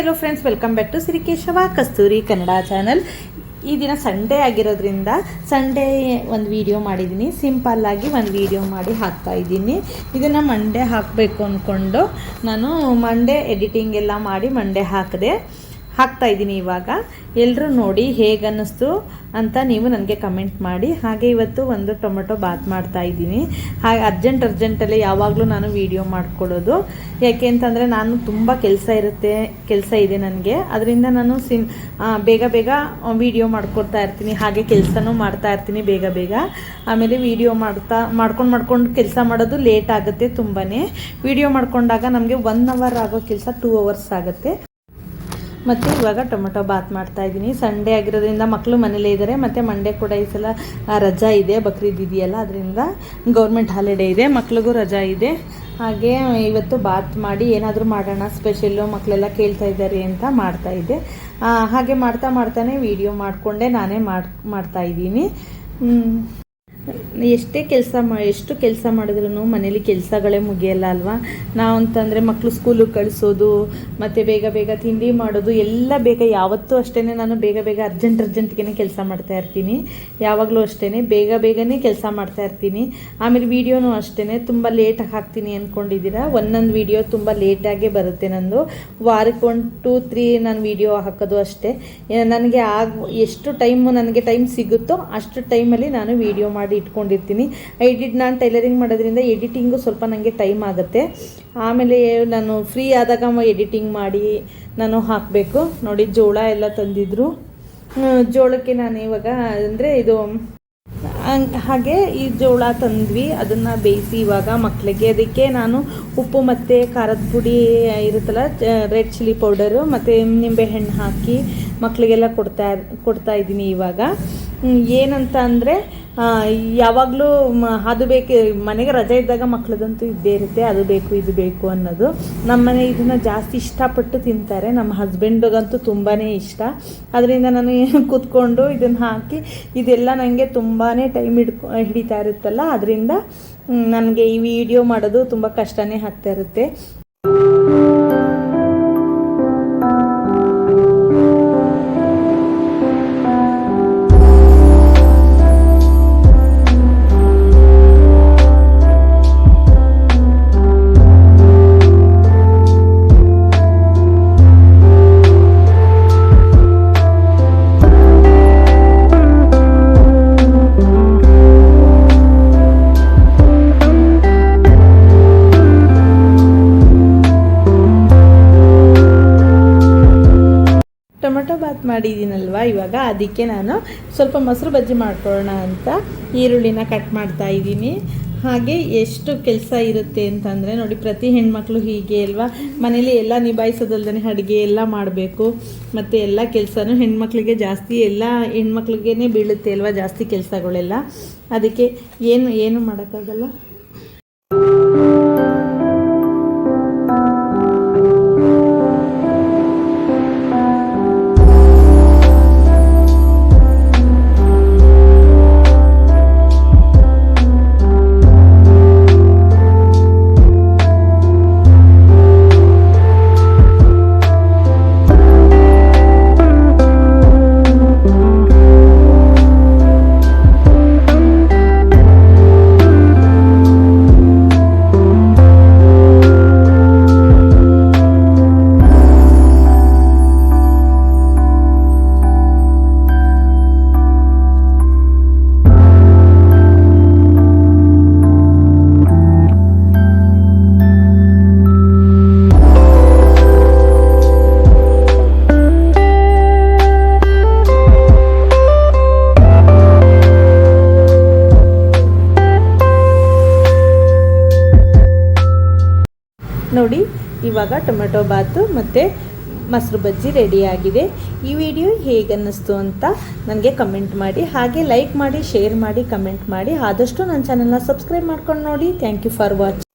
Hello friends welcome back to Sirikeshava Kasturi Kannada channel ಈ ದಿನ Sunday ಆಗಿರೋದ್ರಿಂದ Sunday ಒಂದು ವಿಡಿಯೋ ಮಾಡಿದ್ದೀನಿ ಸಿಂಪಲ್ ಆಗಿ ಒಂದು ವಿಡಿಯೋ ಮಾಡಿ ಹಾಕ್ತಾ ಇದ್ದೀನಿ. ಇದನ್ನು ಮಂಡೇ ಹಾಕಬೇಕು ಅಂದ್ಕೊಂಡು ನಾನು ಮಂಡೇ ಎಡಿಟಿಂಗ್ ಎಲ್ಲ ಮಾಡಿ ಮಂಡೇ ಹಾಕಿದೆ ಹಾಕ್ತಾ ಇದ್ದೀನಿ ಇವಾಗ. ಎಲ್ಲರೂ ನೋಡಿ ಹೇಗೆ ಅನ್ನಿಸ್ತು ಅಂತ ನೀವು ನನಗೆ ಕಮೆಂಟ್ ಮಾಡಿ. ಹಾಗೆ ಇವತ್ತು ಒಂದು ಟೊಮೆಟೊ ಬಾತ್ ಮಾಡ್ತಾ ಇದ್ದೀನಿ. ಹಾಗೆ ಅರ್ಜೆಂಟ್ ಅರ್ಜೆಂಟಲ್ಲಿ ಯಾವಾಗಲೂ ನಾನು ವಿಡಿಯೋ ಮಾಡ್ಕೊಳ್ಳೋದು. ಯಾಕೆ ಅಂತಂದರೆ ನಾನು ತುಂಬ ಕೆಲಸ ಇರುತ್ತೆ, ಕೆಲಸ ಇದೆ ನನಗೆ. ಅದರಿಂದ ನಾನು ಸಿಮ್ ಬೇಗ ಬೇಗ ವಿಡಿಯೋ ಮಾಡ್ಕೊಡ್ತಾ ಇರ್ತೀನಿ. ಹಾಗೆ ಕೆಲಸನೂ ಮಾಡ್ತಾ ಇರ್ತೀನಿ ಬೇಗ ಬೇಗ. ಆಮೇಲೆ ವಿಡಿಯೋ ಮಾಡ್ತಾ, ಮಾಡ್ಕೊಂಡು ಮಾಡ್ಕೊಂಡು ಕೆಲಸ ಮಾಡೋದು ಲೇಟ್ ಆಗುತ್ತೆ ತುಂಬಾ ವಿಡಿಯೋ ಮಾಡ್ಕೊಂಡಾಗ ನಮಗೆ ಒನ್ ಅವರ್ ಆಗೋ ಕೆಲಸ ಟೂ ಅವರ್ಸ್ ಆಗುತ್ತೆ. ಮತ್ತು ಇವಾಗ ಟೊಮೆಟೊ ಬಾತ್ ಮಾಡ್ತಾ ಇದ್ದೀನಿ. ಸಂಡೇ ಆಗಿರೋದ್ರಿಂದ ಮಕ್ಕಳು ಮನೇಲೇ ಇದ್ದಾರೆ ಮತ್ತು ಮಂಡೇ ಕೂಡ ಈ ಸಲ ರಜಾ ಇದೆ. ಬಕ್ರೀದ್ ಇದೆಯಲ್ಲ, ಅದರಿಂದ ಗೌರ್ಮೆಂಟ್ ಹಾಲಿಡೇ ಇದೆ. ಮಕ್ಳಿಗೂ ರಜಾ ಇದೆ. ಹಾಗೆ ಇವತ್ತು ಬಾತ್ ಮಾಡಿ ಏನಾದರೂ ಮಾಡೋಣ ಸ್ಪೆಷಲ್ಲು ಮಕ್ಕಳೆಲ್ಲ ಕೇಳ್ತಾ ಇದ್ದಾರೆ ಅಂತ ಮಾಡ್ತಾ ಇದ್ದೆ. ಹಾಗೆ ಮಾಡ್ತಾ ಮಾಡ್ತಾನೆ ವಿಡಿಯೋ ಮಾಡಿಕೊಂಡೆ, ನಾನೇ ಮಾಡ್, ಮಾಡ್ತಾ ಹ್ಮ್. ಎಷ್ಟೇ ಕೆಲಸ ಮಾ, ಎಷ್ಟು ಕೆಲಸ ಮಾಡಿದ್ರೂ ಮನೇಲಿ ಕೆಲಸಗಳೇ ಮುಗಿಯಲ್ಲ ಅಲ್ವಾ? ನಾವು ಅಂತಂದರೆ ಮಕ್ಕಳು ಸ್ಕೂಲಿಗೆ ಕಳಿಸೋದು, ಮತ್ತು ಬೇಗ ಬೇಗ ತಿಂಡಿ ಮಾಡೋದು, ಎಲ್ಲ ಬೇಗ, ಯಾವತ್ತೂ ಅಷ್ಟೇ ನಾನು ಬೇಗ ಬೇಗ ಅರ್ಜೆಂಟ್ ಅರ್ಜೆಂಟ್ಗೆ ಕೆಲಸ ಮಾಡ್ತಾ ಇರ್ತೀನಿ. ಯಾವಾಗಲೂ ಅಷ್ಟೇ ಬೇಗ ಬೇಗನೆ ಕೆಲಸ ಮಾಡ್ತಾ ಇರ್ತೀನಿ. ಆಮೇಲೆ ವೀಡಿಯೋನೂ ಅಷ್ಟೇ ತುಂಬ ಲೇಟಾಗಿ ಹಾಕ್ತೀನಿ ಅಂದ್ಕೊಂಡಿದ್ದೀರಾ ಒಂದೊಂದು ವೀಡಿಯೋ ತುಂಬ ಲೇಟಾಗೇ ಬರುತ್ತೆ ನಂದು. ವಾರಕ್ಕೆ ಒನ್ ಟೂ ತ್ರೀ ನಾನು ವೀಡಿಯೋ ಹಾಕೋದು ಅಷ್ಟೇ. ನನಗೆ ಆಗ, ಎಷ್ಟು ಟೈಮು ನನಗೆ ಟೈಮ್ ಸಿಗುತ್ತೋ ಅಷ್ಟು ಟೈಮಲ್ಲಿ ನಾನು ವೀಡಿಯೋ ಮಾಡಿ ಇಟ್ಕೊಂಡಿರ್ತೀನಿ. ಎಡಿಟ್ ನಾನು ಟೈಲರಿಂಗ್ ಮಾಡೋದ್ರಿಂದ ಎಡಿಟಿಂಗು ಸ್ವಲ್ಪ ನನಗೆ ಟೈಮ್ ಆಗುತ್ತೆ. ಆಮೇಲೆ ನಾನು ಫ್ರೀ ಆದಾಗ ಎಡಿಟಿಂಗ್ ಮಾಡಿ ನಾನು ಹಾಕಬೇಕು. ನೋಡಿ ಜೋಳ ಎಲ್ಲ ತಂದಿದ್ರು. ಜೋಳಕ್ಕೆ ನಾನು ಇವಾಗ ಅಂದರೆ ಇದು, ಹಾಗೆ ಈ ಜೋಳ ತಂದ್ವಿ. ಅದನ್ನು ಬೇಯಿಸಿ ಇವಾಗ ಮಕ್ಕಳಿಗೆ ಅದಕ್ಕೆ ನಾನು ಉಪ್ಪು ಮತ್ತು ಖಾರದ ಪುಡಿ ಇರುತ್ತಲ್ಲ ರೆಡ್ ಚಿಲ್ಲಿ ಪೌಡರು ಮತ್ತು ನಿಂಬೆಹಣ್ಣು ಹಾಕಿ ಮಕ್ಕಳಿಗೆಲ್ಲ ಕೊಡ್ತಾ ಕೊಡ್ತಾ ಇದ್ದೀನಿ ಇವಾಗ. ಏನಂತ ಅಂದರೆ ಯಾವಾಗಲೂ ಅದು ಬೇಕು, ಮನೆಗೆ ರಜೆ ಇದ್ದಾಗ ಮಕ್ಕಳದಂತೂ ಇದ್ದೇ ಇರುತ್ತೆ, ಅದು ಬೇಕು, ಇದು ಬೇಕು ಅನ್ನೋದು. ನಮ್ಮ ಮನೆ ಇದನ್ನು ಜಾಸ್ತಿ ಇಷ್ಟಪಟ್ಟು ತಿಂತಾರೆ. ನಮ್ಮ ಹಸ್ಬೆಂಡ್ಗಂತೂ ತುಂಬಾ ಇಷ್ಟ. ಅದರಿಂದ ನಾನು ಕೂತ್ಕೊಂಡು ಇದನ್ನು ಹಾಕಿ, ಇದೆಲ್ಲ ನನಗೆ ತುಂಬಾ ಟೈಮ್ ಹಿಡ್ಕೊ, ಹಿಡಿತಾ ಇರುತ್ತಲ್ಲ, ಅದರಿಂದ ನನಗೆ ಈ ವಿಡಿಯೋ ಮಾಡೋದು ತುಂಬ ಕಷ್ಟನೇ ಆಗ್ತಾ ಇರುತ್ತೆ. ಮಾಡಿದ್ದೀನಲ್ವ ಇವಾಗ ಅದಕ್ಕೆ ನಾನು ಸ್ವಲ್ಪ ಮೊಸರು ಬಜ್ಜಿ ಮಾಡ್ಕೊಳ್ಳೋಣ ಅಂತ ಈರುಳ್ಳಿನ ಕಟ್ ಮಾಡ್ತಾ ಇದ್ದೀನಿ. ಹಾಗೆ ಎಷ್ಟು ಕೆಲಸ ಇರುತ್ತೆ ಅಂತಂದರೆ ನೋಡಿ, ಪ್ರತಿ ಹೆಣ್ಮಕ್ಳು ಹೀಗೆ ಅಲ್ವಾ? ಮನೇಲಿ ಎಲ್ಲ ನಿಭಾಯಿಸೋದಲ್ದೇ ಅಡುಗೆ ಎಲ್ಲ ಮಾಡಬೇಕು. ಮತ್ತು ಎಲ್ಲ ಕೆಲಸನೂ ಹೆಣ್ಮಕ್ಳಿಗೆ ಜಾಸ್ತಿ, ಎಲ್ಲ ಹೆಣ್ಮಕ್ಳಿಗೇ ಬೀಳುತ್ತೆ ಅಲ್ವಾ ಜಾಸ್ತಿ ಕೆಲಸಗಳೆಲ್ಲ? ಅದಕ್ಕೆ ಏನು ಏನು ಮಾಡೋಕ್ಕಾಗಲ್ಲ? ನೋಡಿ, ಇವಾಗ ಟೊಮೆಟೊ ಬಾತು ಮತ್ತು ಮೊಸರು ಬಜ್ಜಿ ರೆಡಿಯಾಗಿದೆ ಈ ವಿಡಿಯೋ ಹೇಗೆ ಅನ್ನಿಸ್ತು ಅಂತ ನನಗೆ ಕಮೆಂಟ್ ಮಾಡಿ, ಹಾಗೆ ಲೈಕ್ ಮಾಡಿ ಶೇರ್ ಮಾಡಿ ಕಮೆಂಟ್ ಮಾಡಿ, ಆದಷ್ಟು ನನ್ನ ಚಾನಲ್ನ ಸಬ್ಸ್ಕ್ರೈಬ್ ಮಾಡ್ಕೊಂಡು ನೋಡಿ. Thank you for watch